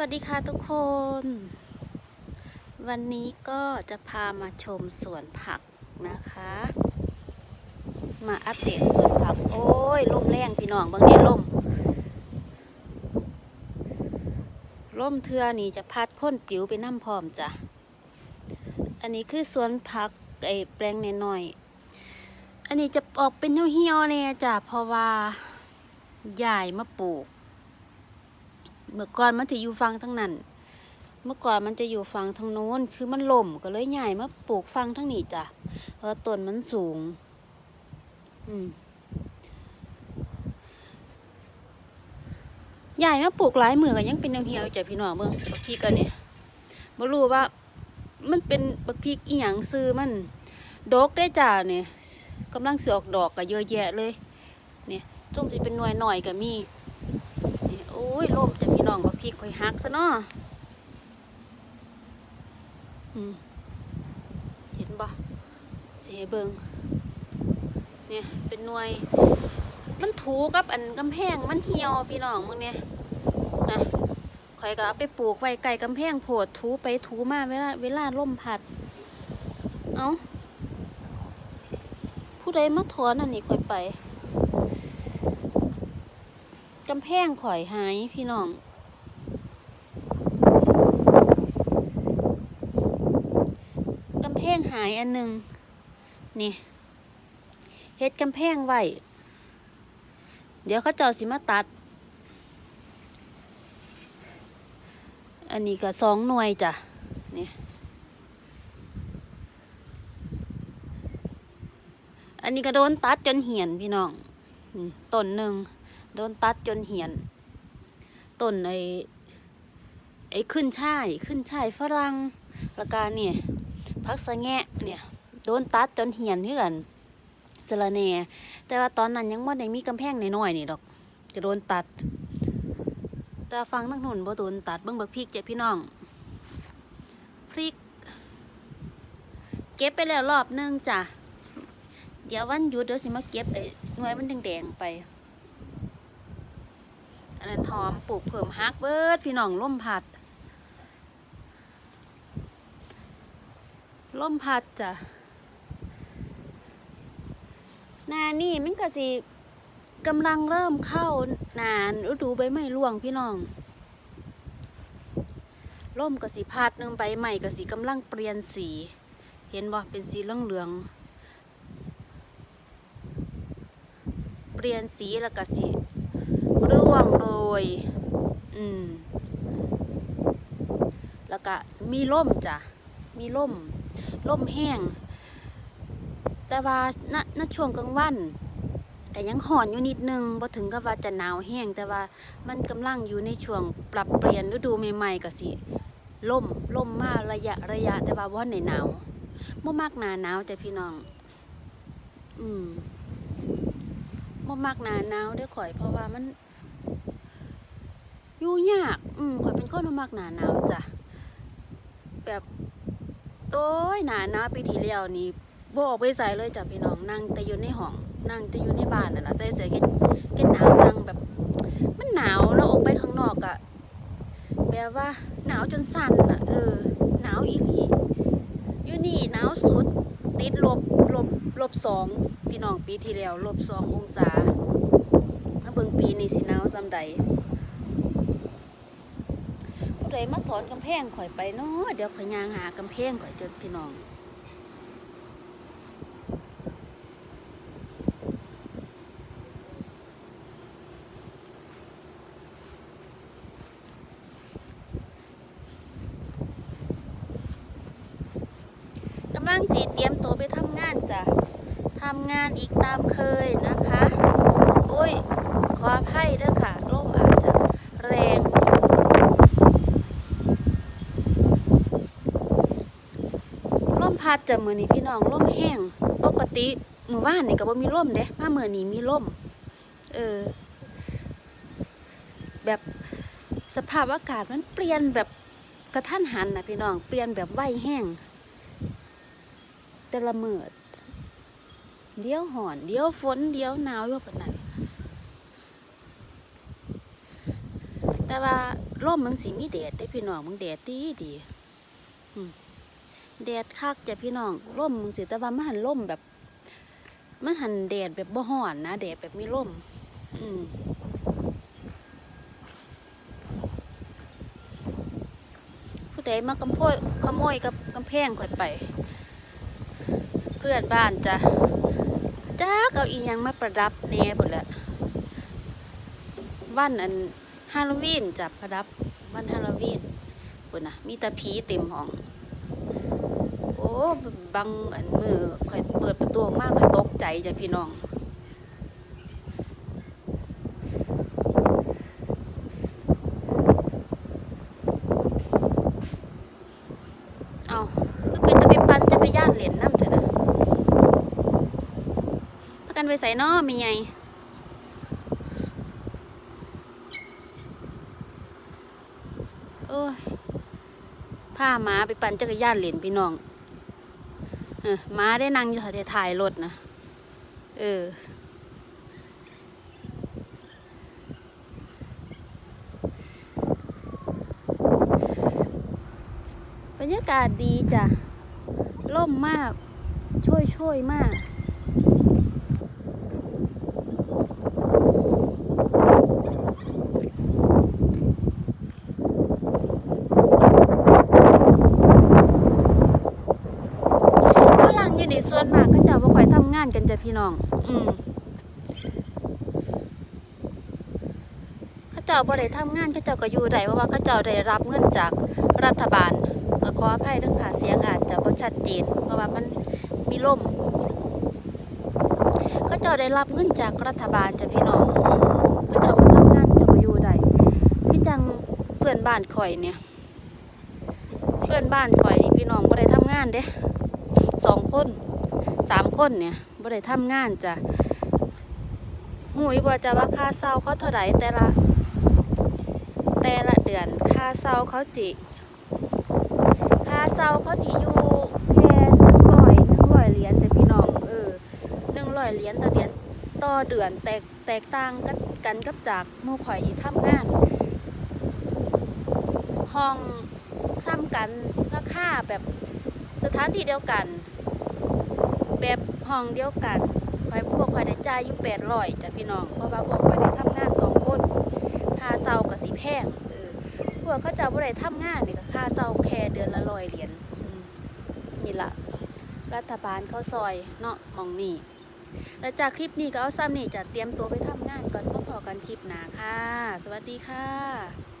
วัสดีค่ะทุกคน วันนี้ก็จะพามาชมสวนผักนะคะ มาอัปเดตสวนผัก โอ้ยลมแรงพี่น้องบางเนี้ลมล่มเทือนี่จะพัดค้นปลิวไปน้ำพร้อมจ้ะ อันนี้คือสวนผักไอ้แปลงน้อยๆอันนี้จะออกเป็นเหี่ยวๆเนี่ยจ้ะเพราะว่าใหญ่มาปลูก เมื่อก่อนมันจะอยู่ฟังทั้งนั้น เมื่อก่อนมันจะอยู่ฟังทางโน้น คือมันล่มก็เลยใหญ่มาปลูกฟังทั้งนี้จ้ะ เพราะต้นมันสูง อืมใหญ่มาปลูกหลายมือก็ยังเป็นยังเหี่ยวๆจ้ะพี่น้องเบิ่งบักพริกอันนี้บ่รู้ว่า มันเป็นบักพริกอีหยังซื้อมัน ดอกได้จ้ะเนี่ยกำลังสิออกดอกก็เยอะแยะเลย เนี่ยจุ่มสิเป็นหน่วยหน่อยก็มี โอ้ยลมจะพี่น้องว่าพี่ค่อยหักซะเนาะเห็นบ่สิเบิงเนี่ยเป็นหน่วย มันถูกับอันกำแพงมันเหี่ยวพี่น้องมึงเนี่ยนะข่อยก็เอาไปปลูกไว้ไก่กำแพงโพดถูไปถูมาเวลาเวลาลมพัด เอ้าผู้ใดมาถอนอันนี้ข่อยไป กำแพงข่อยหายพี่น้องกำแพงหายอันหนึ่งนี่เฮ็ดกำแพงไว้ เดี๋ยวเขาเจ้าสิมาตัด อันนี้ก็สองหน่วยจ้ะนี่อันนี้ก็โดนตัดจนเหี่ยนพี่น้องต้นหนึ่ง โดนตัดจนเหี่ยนต้นไอ้ไอ้ขึ้นช่ายขึ้นช่ายฝรั่งล้วก็เนี่ยพักสะแงะเนี่ยโดนตัดจนเหี่ยนเพื่อนสะระแหน่แต่ว่าตอนนั้นยังไม่ได้มีกำแพงน้อยๆนี่ดอกจะโดนตัด แต่ฟังทั้งหนุนบ่โดนตัดเบิ่งบักพริกเจ้พี่น้องพริก เก็บไปแล้วรอบนึงจ้ะเดี๋ยววันหยุดเดี๋ยวสิมาเก็บไอ้หน่วยมันแดงๆไป อันนั้นหอมปลูกเพิ่มฮักเบิด พี่น้องล่มพัดล่มพัดจ้ะนานี่มันก็สิกำลังเริ่มเข้านานฤดูใบไม้ร่วงพี่น้องล่มก็สิพัดนึงใบใหม่ก็สิกำลังเปลี่ยนสี เห็นบ่เป็นสีเหลืองเหลือง เปลี่ยนสีแล้วก็สิ ร่วงโรยอืมแล้วก็มีร่มจ้ะมีร่มร่มแห้ง แต่ว่าณณช่วงกลางวันแต่ยังห่อนอยู่นิดนึงบ่ถึงกับว่าจะหนาวแห้งแต่ว่ามันกำลังอยู่ในช่วงปรับเปลี่ยนฤดูใหม่ๆก็สิล่มล่มมาระยะระยะ แต่ว่าบ่ในหนาวบ่มากหนาหนาวจ้ะพี่น้อง อืมบ่มากหนาหนาวด้อข่อยเพราะว่ามัน อยู่ยาก อืมข่อยเป็นคนมักหนาหนาวจ้ะ แบบโอ้ยหนาหนาวปีที่แล้วนี่บออกไปใส่เลยจ้ะพี่น้องนั่งแต่อยู่ในห้องนั่งแต่อยู่ในบ้านนั่นล่ะใส่เสื้อแค่แค่หนาวนั่งแบบ มันหนาวแล้วออกไปข้างนอกอะแบบว่าหนาวจนสั่นอะเออ หนาวอีหลีอยู่นี่หนาวสุด ติดลบลบลบสองพี่น้องปีที่แล้วลบสององศาถ้าเบิ่งปีนี้สิหนาวซ้ำใด ใดมาถอนกำแพงข่อยไปเนาะเดี๋ยวข่อยย่างหากำแพงข่อยจอพี่น้องกำลังสีเตรียมตัวไปทำงานจ้ะทำงานอีกตามเคยนะคะ โอ้ย ขออภัยเด้อค่ะลมอาจจะแรง ลมพั ดจะมือนี้พี่น้องลมแห้งปกติมือว่านนี่ก็บ่มีลมเด้มามือนี้มีลมเออ แบบสภาพอากาศมันเปลี่ยนแบบกระทันหันนะพี่น้องเปลี่ยนแบบไวแห้งแต่ละเมือเดี๋ยวหอนเดี๋ยวฝนเดี๋ยวหนาวอยู่ปนนั้นแต่ว่าร่มมึงสิมีแดดได้พี่น้องมึงแดดดีดีอืม แดดคักจ้ะพี่น้องร่มมึงสิแต่ว่ามันหันร่มแบบมันหันแดดแบบบ่ฮ้อนนะแดดแบบไมีร่ม อืมผู้ใดมากำโพยขโมยกับกำแพงข่อยไป เพื่อนบ้านจะจ้าเอาอีหยังมาประดับแน่หมดและวันอันฮาโลวีนจับประดับวันฮาโลวีนปุ่นนะมีต่ผีเต็มห้อง บางอันมือข่อยเปิดประตูออกมาข่อยตกใจจ้ะพี่น้อง เอาคือเป็นตะไปปั่นจักรยานเหรียญน้ำเถอะนะพากันไปใส่นอมีไงโอ้ยพาหมาไปปั่นจักรยานเหรียญพี่น้อง ม้าได้นั่งอยู่แถวถ่ายรถนะ เออ บรรยากาศดีจ้ะ ล่มมาก ช่วยช่วยมาก ฝรั่งอยู่ในส่วนมากก็จะบ่ค่อยทำงาน กันจ้ะพี่น้อง อืมเขาเจ้าบ่ได้ทำงานเขาเจ้าก็อยู่ได้เพราะว่าเขาเจ้าได้รับเงินจากรัฐบาลก็ขออภัยเรื่องค่ะเสียงอาจจะบ่ชัดเจนเพราะว่ามันมีลมเขาเจ้าได้รับเงินจากรัฐบาลจ้ะพี่น้องอืมเขาเจ้าทำงานเขาเจ้าก็อยู่ได้พี่จังเพื่อนบ้านข่อยเนี่ย เพื่อนบ้านข่อยนี่พี่น้องบ่ได้ทำงานเด้สองคน สามคนเนี่ยบ่ได้ทำงานจ้ะหูยบ่จะว่าค่าเช่าเขาเท่าไหร่แต่ละ แต่ละเดือนค่าเช่าเขาจิค่าเช่าเขาจิอยู่แค่หนึ่งร้อยหนึ่งร้อยเหรียญจ้ะพี่น้องเออหนึ่งร้อยเหรียญต่อเดือนต่อเดือนแตกแตกต่างกันกันกับจากหมู่ข่อยที่ทำงาน ห้องซ้ำกันราคาแบบสถานที่เดียวกัน แบบห้องเดียวกันคอยพวกคอยได้จ่ายอยู่แปดร้อยจ้ะพี่น้อง เพราะว่าพวกคอยได้ทำงานสองคนค่าเช่ากับสีแพงเออพวกเขาจ้าบ่ได้ทำงานนี่ก็ค่าเช่าแค่เดือนละร้อยเหรียญนี่ละรัฐบาลเขาซอยเนาะมองนี่แล้วจากคลิปนี้ก็เอาซ้ำนี่จะเตรียมตัวไปทำงานก่อนพบพอกันคลิปหนาค่ะ สวัสดีค่ะ